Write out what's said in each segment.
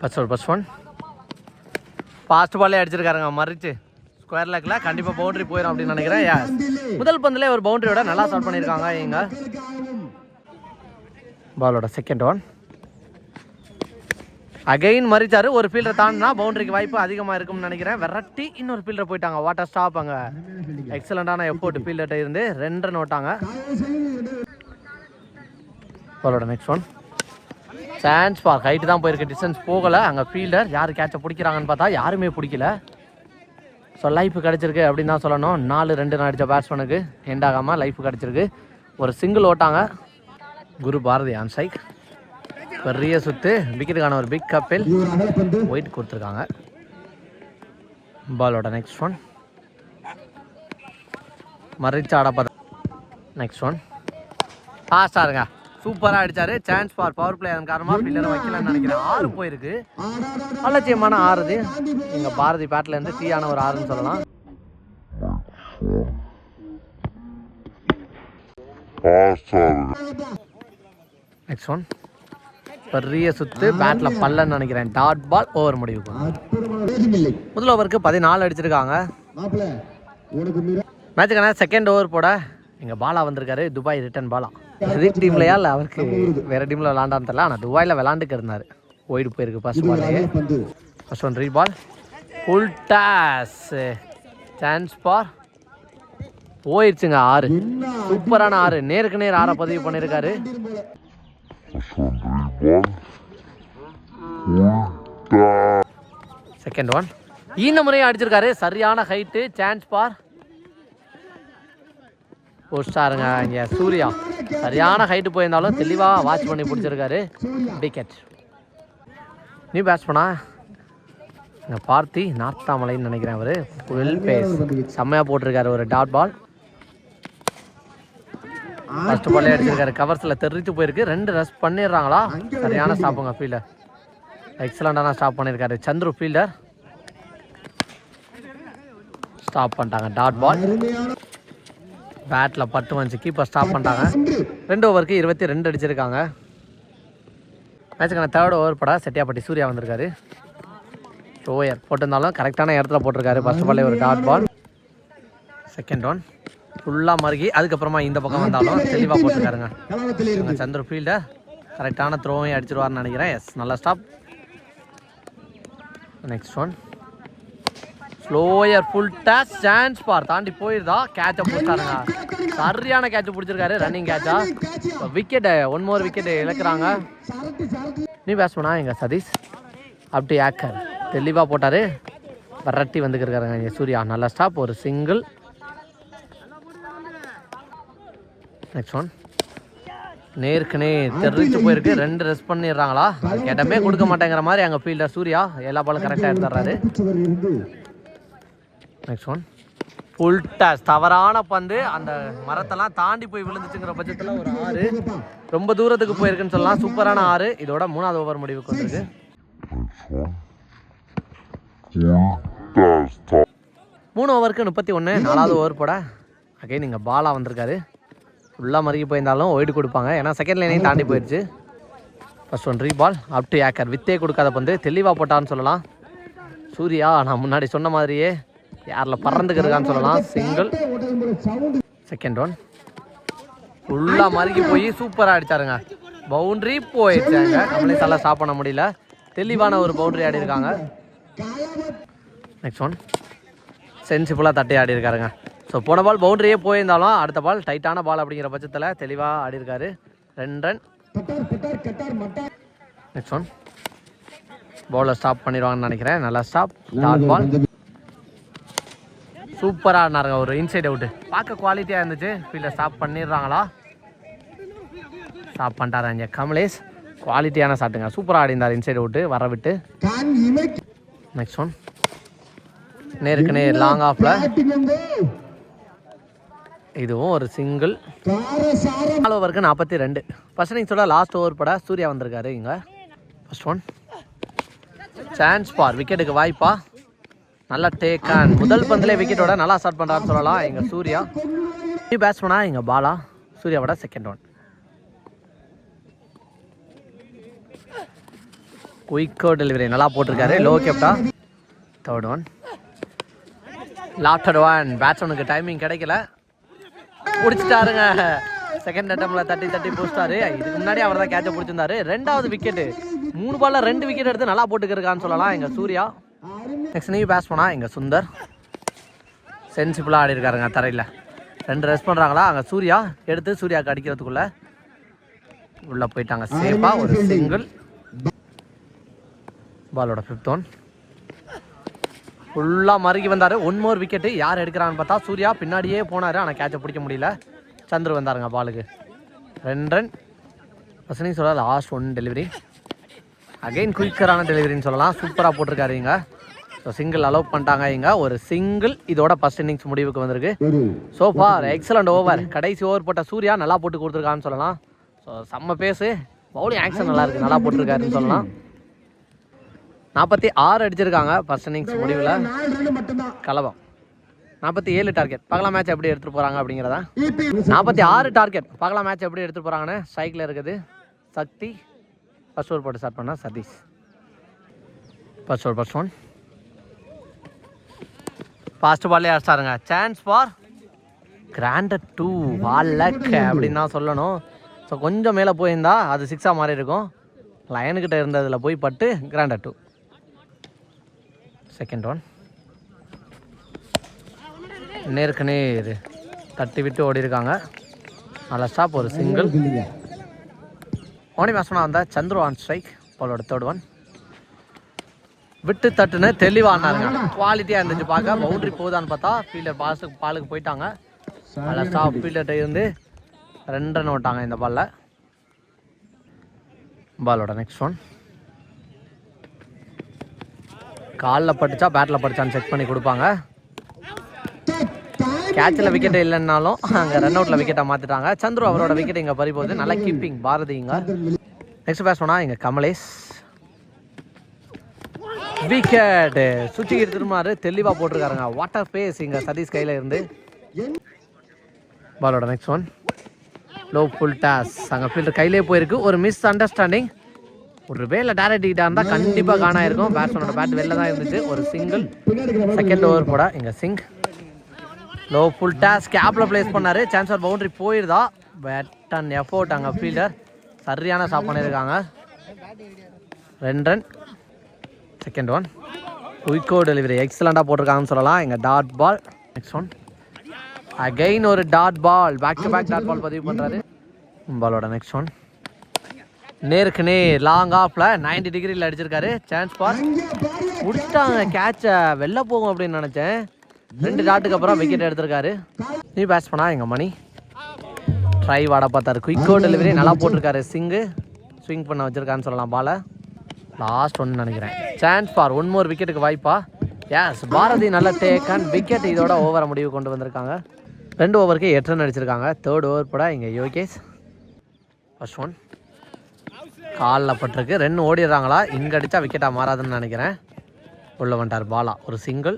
First one first one fast பாலே அடிச்சிருக்காருங்க மறிச்சு. ஸ்கொயர் லேக்கில் கண்டிப்பாக பவுண்டரி போயிடும் அப்படின்னு நினைக்கிறேன். முதல் பந்திலே ஒரு பவுண்டரியோட நல்லா ஸ்டார்ட் பண்ணியிருக்காங்க இங்க பாலோட செகண்ட் ஒன் அகைன் மறிச்சாரு. ஒரு ஃபீல்டர் தாண்டினா பவுண்டரிக்கு வாய்ப்பு அதிகமாக இருக்கும்னு நினைக்கிறேன். விரட்டி இன்னொரு ஃபீல்டர் போயிட்டாங்க. வாட்டர் ஸ்டாப் அங்கே. எக்ஸலண்டான எஃபோர்ட் ஃபீல்டர்கிட்ட இருந்து ரெண்டு ரன் ஓட்டாங்க. பாலோட நெக்ஸ்ட் ஒன் சான்ஸ் பார் ஹைட்டு தான் போயிருக்கு. டிஸ்டன்ஸ் போகலை. அங்கே ஃபீல்டர் யார் கேட்சை பிடிக்கிறாங்கன்னு பார்த்தா யாருமே பிடிக்கல. ஸோ லைஃப் கிடச்சிருக்கு அப்படின்னு தான் சொல்லணும். நாலு ரெண்டு அடித்த பேட்ஸ்மேனுக்கு எண்ட் ஆகாமல் லைஃப் கிடச்சிருக்கு. ஒரு சிங்கிள் ஓட்டாங்க. குரு பாரதி ஆன் சைக் பெரிய சுத்து. விக்கெட்டுக்கான ஒரு பிக் கப்பில் ஒயிட் கொடுத்துருக்காங்க. பாலோட நெக்ஸ்ட் ஒன் மறைச்சாட ஆடப்பத நெக்ஸ்ட் ஒன் ஃபாஸ்டாருங்க சூப்பராக அடிச்சாரு. சான்ஸ் ஃபார் பவர் பிளே அதன் காரணமாக ஃபீல்டர் வைக்கலன்னு நினைக்கிறேன். ஆறு போயிருக்கு. அலட்சியமான ஆறுது. எங்க பாரதி பேட்ல இருந்து தீயான ஒரு ஆறுன்னு சொல்லலாம். நெக்ஸ்ட் ஒன் பெரிய சுத்து. பேட்ல பல்லன்னு நினைக்கிறேன். டாட் பால் ஓவர் முடிவுக்கு. முதல் ஓவருக்கு பதினாலு அடிச்சிருக்காங்க. மேட்சுக்கான செகண்ட் ஓவர் போட. எங்க பாலா வந்திருக்காரு துபாய் ரிட்டர்ன் பாலா. எது டீம்லயா இல்லை அவருக்கு வேற டீம்ல விளாண்டான்னு தெரியல ஆனால் துபாயில் விளாண்டுக்கு இருந்தாரு. ஓய்டு போயிருக்கு ஃபர்ஸ்ட் பாலே ஃபர்ஸ்ட் ஒன் ரீ பால் ஃபுல் டாஸ் சான்ஸ் பார் போயிடுச்சுங்க ஆறு. சூப்பரான ஆறு. நேருக்கு நேர் ஆறை பதிவு பண்ணியிருக்காரு செகண்ட் ஒன் இந்த முறையும் அடிச்சிருக்காரு. சரியான ஹைட்டு சான்ஸ் பார் போஸ்டாருங்க இங்கே சூர்யா. சரியான ஹைட்டு போயிருந்தாலும் தெளிவாக வாட்ச் பண்ணி பிடிச்சிருக்காரு. விக்கெட் நீ பேட்ஸ் பண்ணா? இங்கே பார்த்தி நார்த்தாமலைன்னு நினைக்கிறேன் அவர். வெல் பேஸ் செம்மையாக போட்டிருக்காரு ஒரு டாட் பால் ஃபர்ஸ்ட் பாலே அடிச்சிருக்காரு கவர்ஸில் தெரிச்சு போயிருக்கு. ரெண்டு ரஸ் பண்ணிடுறாங்களா? சரியான ஸ்டாப்புங்க ஃபீல்டர் எக்ஸலண்டான ஸ்டாப் பண்ணியிருக்காரு சந்துரு ஃபீல்டர் ஸ்டாப் பண்ணிட்டாங்க. டாட் பால் பேட்டில் பட்டு வந்துச்சு கீப்பர் ஸ்டாப் பண்ணிட்டாங்க. ரெண்டு ஓவருக்கு இருபத்தி ரெண்டு அடிச்சிருக்காங்க. மேட்சுக்கான தேர்ட் ஓவர் படா செட்டியாப்பட்டி சூர்யா வந்திருக்காரு. ஓயர் போட்டிருந்தாலும் கரெக்டான இடத்துல போட்டிருக்காரு. ஃபர்ஸ்ட் பாலே ஒரு டாட் பால் செகண்ட் ஒன் ஃபுல்லாக மறுகி அதுக்கப்புறமா இந்த பக்கம் வந்தாலும் தெளிவாக போட்டிருக்காருங்க. சந்திர ஃபீல்டை கரெக்டான த்ரோவையும் அடிச்சிருவார்னு நினைக்கிறேன். எஸ் நல்லா stop next one slower full toss chance பார். தாண்டி போயிருதா? கேட்சை பிடிச்சாருங்க. சரியான கேட்ச் பிடிச்சிருக்காரு ரன்னிங் கேட்சா விக்கெட்டு ஒன் மோர் விக்கெட் இழக்கிறாங்க. நீ பேட்ஸ்மனா எங்கள் சதீஷ்? அப்படி ஆக்கர் தெளிவாக போட்டார். வரட்டி வந்துருக்காருங்க இங்கே சூர்யா. நல்ல ஸ்டாப் ஒரு சிங்கிள் நெக்ஸ்ட் ஒன் நேருக்குனே தெரிஞ்சு போயிருக்கு. ரெண்டு ரெஸ்ட் பண்ணிடுறாங்களா? இடமே கொடுக்க மாட்டேங்கிற மாதிரி அங்கே ஃபீல்டர் சூர்யா. எல்லா பாலும் கரெக்டாக எடுத்துடுறாரு. நெக்ஸ்ட் ஒன் ஃபுல் டாஸ் தவறான பந்து. அந்த மரத்தெல்லாம் தாண்டி போய் விழுந்துச்சுங்கிற பட்சத்தில் ஒரு ஆறு. ரொம்ப தூரத்துக்கு போயிருக்குன்னு சொல்லலாம். சூப்பரான ஆறு. இதோட மூணாவது ஓவர் முடிவுக்கு வந்திருக்கு மூணு ஓவருக்கு முப்பத்தி ஒன்று நாலாவது ஓவர் போட. அகைன் நீங்கள் பாலா வந்திருக்காரு. ஃபுல்லாக மறுக்கி போயிருந்தாலும் ஒயிட் கொடுப்பாங்க. ஏன்னா செகண்ட் லைனையும் தாண்டி போயிடுச்சு first one re ball up to acre வித்தே கொடுக்காத பந்து. தெளிவாக போட்டான்னு சொல்லலாம். சூர்யா நான் முன்னாடி சொன்ன மாதிரியே யாரில் பறந்துக்கிறதுக்கான்னு சொல்லலாம். சிங்கிள் செகண்ட் ஒன் ஃபுல்லாக மறுக்கி போய் சூப்பராக அடிச்சாருங்க. பவுண்ட்ரி போயிடுச்சாங்க. நம்மளே ஸ்டாப் பண்ண முடியல. தெளிவான ஒரு பவுண்டரி ஆடி இருக்காங்க. நெக்ஸ்ட் ஒன் சென்சிபிளாக தட்டி ஆடி இருக்காருங்க. ஸோ போன பால் பவுண்டரியே போயிருந்தாலும் அடுத்த பால் டைட்டான பால் அப்படிங்கிற பட்சத்தில் தெளிவாக ஆடி இருக்காரு. ரெண்டு run next one bowler stop பண்ணிடுவாங்கன்னு நினைக்கிறேன். நல்லா ஸ்டாப் டாட் பால் சூப்பராக ஆடினாருங்க ஒரு இன்சைட் அவுட்டு பார்க்க குவாலிட்டியாக இருந்துச்சு. Fielder stop பண்ணிடுறாங்களா? ஸ்டாப் பண்ணிட்டாரு இங்கே கமலேஷ். குவாலிட்டியான ஷாட்டுங்க சூப்பராக ஆடிந்தார் இன்சைட் அவுட்டு வர விட்டு நெக்ஸ்ட் ஒன் நேருக்கு நேர் லாங் ஆஃபில் இதுவும் ஒரு சிங்கிள் நாலு ஓவருக்கு நாற்பத்தி ரெண்டு. ஃபர்ஸ்ட் இன்னிங்ஸோட லாஸ்ட் ஓவர் பட சூர்யா வந்திருக்காரு இங்கே. ஃபர்ஸ்ட் ஒன் சான்ஸ் பார். விக்கெட்டுக்கு வாய்ப்பா. நல்ல டேக் ஆன் முதல் பந்திலே விக்கெட்டோட நல்லா ஸ்டார்ட் பண்ணுறான்னு சொல்லலாம். எங்கள் சூர்யா. நியூ பேட்ஸ்மனா எங்கள் பாலா. சூர்யாவோட செகண்ட் ஒன் குயிக்கோ டெலிவரி நல்லா போட்டிருக்காரு. லோ கேப்டா தேர்ட் ஒன் லாப்டர் ஒன் பேட்ஸ்மேனுக்கு டைமிங் கிடைக்கல. பிடிச்சிட்டாருங்க செகண்ட் அட்டம்ல தட்டி தட்டி பிடிச்சிட்டாரு இதுக்கு முன்னாடி அவர் தான் கேட்சை பிடிச்சிருந்தாரு. ரெண்டாவது விக்கெட்டு மூணு பால்ல ரெண்டு விக்கெட் எடுத்து நல்லா போட்டுக்கிருக்கான்னு சொல்லலாம். எங்கள் சூர்யா. நெக்ஸ்ட் நீ பேஸ் பண்ணா இங்கே சுந்தர். சென்சிபிளாக ஆடி இருக்காருங்க தரையில். ரெண்டு ரெஸ்ட் பண்ணுறாங்களா அங்கே சூர்யா எடுத்து சூர்யாவுக்கு அடிக்கிறதுக்குள்ளே உள்ளே போயிட்டாங்க. சேஃபாக ஒரு சிங்கிள் பாலோட ஃபிஃப்த் ஒன் ஃபுல்லாக மறுகி வந்தார். ஒன் மோர் விக்கெட்டு யார் எடுக்கிறான்னு பார்த்தா சூர்யா பின்னாடியே போனார். ஆனால் கேட்சை பிடிக்க முடியல. சந்துரு வந்தாருங்க பாலுக்கு ரெண்டு ரன் வசனி சொல்கிறார் லாஸ்ட் ஒன் டெலிவரி அகைன் குயிக்கரான டெலிவரின்னு சொல்லலாம். சூப்பராக போட்டிருக்காரு இங்க ஸோ சிங்கிள் அலோவ் பண்ணிட்டாங்க இங்க ஒரு சிங்கிள் இதோட ஃபர்ஸ்ட் இன்னிங்ஸ் முடிவுக்கு வந்திருக்கு. ஸோ ஃபார் எக்ஸலண்ட் ஓவர் கடைசி ஓவர் போட்ட சூர்யா நல்லா போட்டு கொடுத்துருக்கான்னு சொல்லலாம். ஸோ செம்ம பேஸு பவுலிங் ஆக்ஷன் நல்லா இருக்கு. நல்லா போட்டிருக்காருன்னு சொல்லலாம். நாற்பத்தி ஆறு அடிச்சிருக்காங்க ஃபர்ஸ்ட் இன்னிங்ஸ் முடிவில். கலவம். நாற்பத்தி ஏழு டார்கெட் பார்க்கலாம் மேட்ச் எப்படி எடுத்துகிட்டு போகிறாங்க அப்படிங்கிறதா? நாற்பத்தி ஆறு டார்கெட் பார்க்கலாம் மேட்ச் எப்படி எடுத்துகிட்டு போகிறாங்கன்னு ஸ்ட்ரைக்கில் இருக்குது. சக்தி ஃபர்ஸ்ட் ஓவர் போட்டு ஸ்டார்ட் பண்ணால் Satish. First over first one fast பால்லே அடிச்சாருங்க சான்ஸ் ஃபார் கிராண்டட் டூ வால்லக் அப்படின்னு தான் சொல்லணும். ஸோ கொஞ்சம் மேலே போயிருந்தா அது சிக்ஸாக மாறி இருக்கும். லயனுக்கிட்ட இருந்ததில் போய் பட்டு கிராண்டட் டூ செகண்ட் ஒன் நேருக்கு நேர் தட்டி விட்டு ஓடி இருக்காங்க நல்லா ஸ்டாப் ஒரு சிங்கிள் ஓனி மாசனா வந்த சந்துரு ஆன் ஸ்ட்ரைக் பாலோட தேர்ட் ஒன் விட்டு தட்டுன்னு தெளிவானாருங்க குவாலிட்டியாக இருந்துச்சு பார்க்க. பவுண்டரி போகுதான்னு பார்த்தா ஃபீல்டர் பாஸுக்கு பாலுக்கு போயிட்டாங்க. நல்ல ஸ்டாப் ஃபீல்டர்கிட்ட இருந்து ரெண்டு ரன் விட்டாங்க இந்த பாலில் பாலோட நெக்ஸ்ட் ஒன் காலில் பட்டுச்சா பேட்டில் பட்டுச்சான்னு செக் பண்ணி கொடுப்பாங்க. கேட்சில் விக்கெட் இல்லைன்னாலும் அங்கே ரன் அவுட்டில் விக்கெட்டை மாற்றிட்டாங்க சந்துரு அவரோட விக்கெட் இங்கே பறி போகுது நல்லா கீப்பிங் பாரதி இங்கே. நெக்ஸ்ட் பேட்ஸ் பண்ணா இங்கே கமலேஷ். விக்கெட் சுச்சிக்கு திரும்பினாரு தெளிவாக போட்டிருக்காருங்க. வாட்டர் பேஸ் இங்கே சதீஷ் கையில் இருந்து. பாலோட next one low full toss அங்கே ஃபீல்டர் கையிலே போயிருக்கு. ஒரு மிஸ் அண்டர்ஸ்டாண்டிங் ஒரு வேலை டேரக்ட் கிட்டா இருந்தால் கண்டிப்பாக காணாயிருக்கும். பேட்ஸ்மேனோட பேட் வெளில தான் இருந்துச்சு. ஒரு சிங்கிள் செகண்ட் ஓவர் போட இங்கே சிங் லோ ஃபுல் டாஸ் கேப்பில் ப்ளேஸ் பண்ணாரு. சான்ஸ் பவுண்டரி போயிருதா? பேட் அண்ட் எஃபோர்ட் அங்கே ஃபீல்டர் சரியான ஸ்டாப் பண்ணியிருக்காங்க ரெண்டு run second one quicker delivery எக்ஸலண்ட்டாக போட்டிருக்காங்கன்னு சொல்லலாம். இங்கே dot ball next one again ஒரு dot ball back to back dot ball பதிவு பண்ணுறாரு பாலோட நெக்ஸ்ட் ஒன் நேருக்கு நேர். லாங் ஆஃப்ல 90 டிகிரியில் அடிச்சிருக்காரு. சான்ஸ் பாரு முடிச்சிட்டாங்க. கேட்சை வெளில போகும் அப்படின்னு நினச்சேன். ரெண்டு டாட்டுக்கு அப்புறம் விக்கெட் எடுத்திருக்காரு. நீ பேட்ஸ் பண்ணா எங்கள் மணி? ட்ரை வாட பார்த்தாரு. குயிக்கோ டெலிவரி நல்லா போட்டிருக்காரு. சிங்கு ஸ்விங் பண்ண வச்சிருக்கான்னு சொல்லலாம் பாலை. லாஸ்ட் ஒன்று நினைக்கிறேன். சான்ஸ் ஃபார் ஒன் மோர் விக்கெட்டுக்கு வாய்ப்பா? எஸ் பாரதி நல்ல டேக் அண்ட் விக்கெட் இதோட ஓவரை முடிவு கொண்டு வந்திருக்காங்க. ரெண்டு ஓவருக்கு எட்டு ரன் அடிச்சிருக்காங்க. தேர்ட் ஓவர் போட இங்கே யோகேஷ். ஃபர்ஸ்ட் ஒன் காலில் பட்டிருக்கு. ரெண்டு ஓடிடுறாங்களா? இங்கே அடித்தா விக்கெட்டாக மாறாதுன்னு நினைக்கிறேன். உள்ள வந்துட்டார் பாலா. ஒரு சிங்கிள்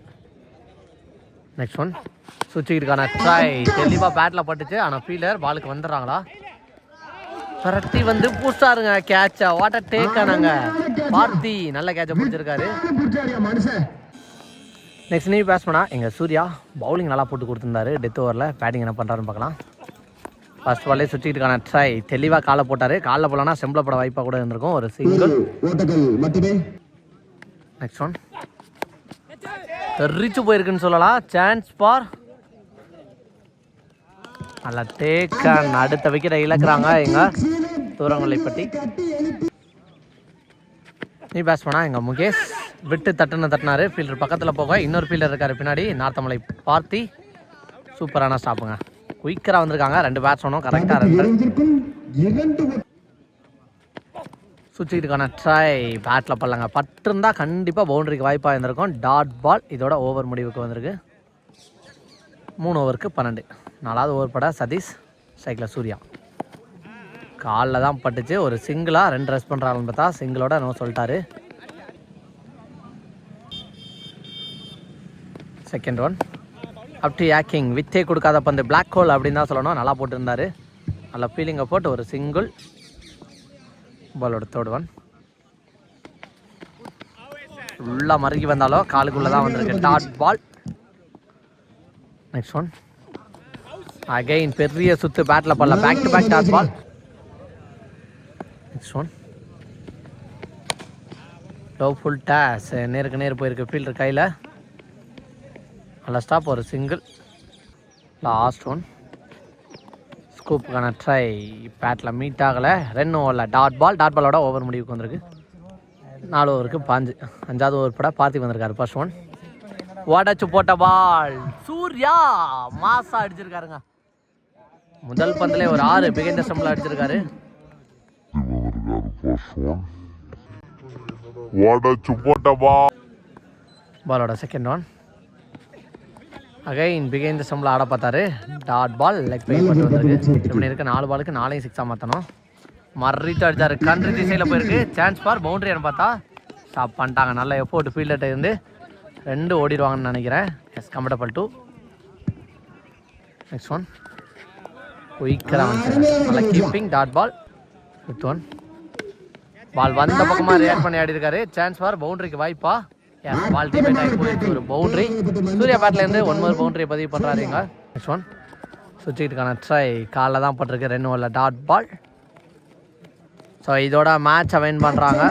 நெக்ஸ்ட் ஒன் சுவிட்சுக்கிட்டுக்கான ட்ரை தெளிவாக பேட்டில் பட்டுச்சு. ஆனால் ஃபீல்டர் பாலுக்கு வந்துடுறாங்களா? கரெக்டி வந்து பூஸ்டாருங்க கேட்சை வாட்டர் டேக் ஆனாங்க பார்த்தி நல்ல கேட்சை பிடிச்சிருக்காரு. நெக்ஸ்ட் நீ பேட்ஸ் பண்ணா எங்கள் சூர்யா. பவுலிங் நல்லா போட்டு கொடுத்துருந்தாரு. டெத் ஓவரில் பேட்டிங் என்ன பண்ணுறாருன்னு பார்க்கலாம். ஃபர்ஸ்ட் பாலே சுற்றிட்டுக்கான ட்ரை தெளிவாக காலை போட்டார். காலில் போலனா செம்பில் போட வாய்ப்பாக கூட இருந்திருக்கும். ஒரு சிங்கிள் நெக்ஸ்ட் ஒன் தெரிச்சு போயிருக்குன்னு சொல்லலாம். சான்ஸ் பார் நல்லா டேக் அடுத்த விக்கெட்டை இழக்கிறாங்க எங்க தூரங்கொல்லைப்பட்டி பற்றி நீ பேட்ஸ் பண்ணா எங்க முகேஷ். விட்டு தட்டுன்னு தட்டினாரு. ஃபீல்டர் பக்கத்தில் போக இன்னொரு ஃபீல்டர் இருக்காரு பின்னாடி. நார்த்தமலை பார்த்தி. சூப்பரான ஸ்டாப்புங்க குயிக்கராக வந்திருக்காங்க. ரெண்டு பேட்ஸ்மேனும் கரெக்டாக ரெண்டு. சுவிட்சுக்கிட்டுக்கான ட்ரை பேட்டில் பண்ணலாங்க பட்டிருந்தா கண்டிப்பாக பவுண்டரிக்கு வாய்ப்பாக இருந்திருக்கும். டாட் பால் இதோட ஓவர் முடிவுக்கு வந்திருக்கு. மூணு ஓவருக்கு பன்னெண்டு. நாலாவது ஓவர் பட சதீஷ் சைக்கிளில் சூர்யா. காலில் தான் பட்டுச்சு. ஒரு சிங்கிளாக ரெண்டு ரெஸ் பண்ணுறாங்கன்னு பார்த்தா சிங்கிளோட என்ன சொல்லிட்டாரு. செகண்ட் ஒன் அப் டு யாக்கிங் வித்தே கொடுக்காத பந்து. பிளாக் ஹோல் அப்படின்னு தான் சொல்லணும். நல்லா போட்டிருந்தாரு. நல்லா ஃபீலிங்கை போட்டு ஒரு சிங்கிள் பாலோட தேர்ட் ஒன் ஃபுல்லாக மறுக்கி வந்தாலும் காலுக்குள்ளே தான் வந்திருக்கு. Dot ball next one again பெரிய சுத்து பேட்டில் பண்ணல back to back dot ball next one low full toss நேருக்கு நேர் போயிருக்கு. ஃபீல்டர் கையில். நல்லா ஸ்டாப் ஒரு சிங்கிள் லாஸ்ட் ஒன் ஸ்கூப்புக்கான ட்ரை பேட்டில் மீட் ஆகலை. ரெண்டு ஓவரில் டாட் பால் டாட் பாலோட ஓவர் முடிவுக்கு வந்திருக்கு. நாலு ஓவருக்கு பாஞ்சு. அஞ்சாவது ஓவர் பட பார்த்தி வந்திருக்காரு ஃபர்ஸ்ட் ஒன் உடச்சு போட்ட பால் சூர்யா மாசா அடிச்சிருக்காருங்க. முதல் பந்திலே ஒரு ஆறு பிகைந்த ஸ்டம்பில் அடிச்சிருக்காரு. உடச்சு போட்ட பா பாலோட செகண்ட் ஒன் அகைன் பிகைந்த ஸ்டம்பில் ஆட பார்த்தாரு. டாட் பால் லெக் பை பட்டு வந்திருக்கு இப்படி இருக்க நாலு பாலுக்கு நாளையும் சிக்ஸாக மாற்றணும் மறிட்டு அடிச்சாரு. கண்ட்ரி திசையில் போயிருக்கு. சான்ஸ் ஃபார் பவுண்டரின்னு பார்த்தா ஸ்டாப் பண்ணிட்டாங்க. நல்ல எஃபோர்ட் ஃபீல்டர்ட்ட இருந்து ரெண்டு ஓடிடுவாங்கன்னு நினைக்கிறேன். Yes comfortable two next one குயிக்கராக நல்ல keeping dot ball fifth one ball வந்த பக்கமாக ரியாக்ட் பண்ணி ஆடி இருக்காரு சான்ஸ் ஃபார் பவுண்டரிக்கு வாய்ப்பா. பால் டிபேட் ஆகி போயிருக்கு ஒரு பவுண்டரி சூர்யா பேட்ல இருந்து ஒன்பது பவுண்டரியை பதிவு பண்ணுறாருங்க நெக்ஸ்ட் ஒன் சுவிட்சுக்கான ட்ரை காலில் தான் பட்டிருக்கு. ரெண்டு ஓவரில் டாட் பால் ஸோ இதோட மேட்சை வின் பண்ணுறாங்க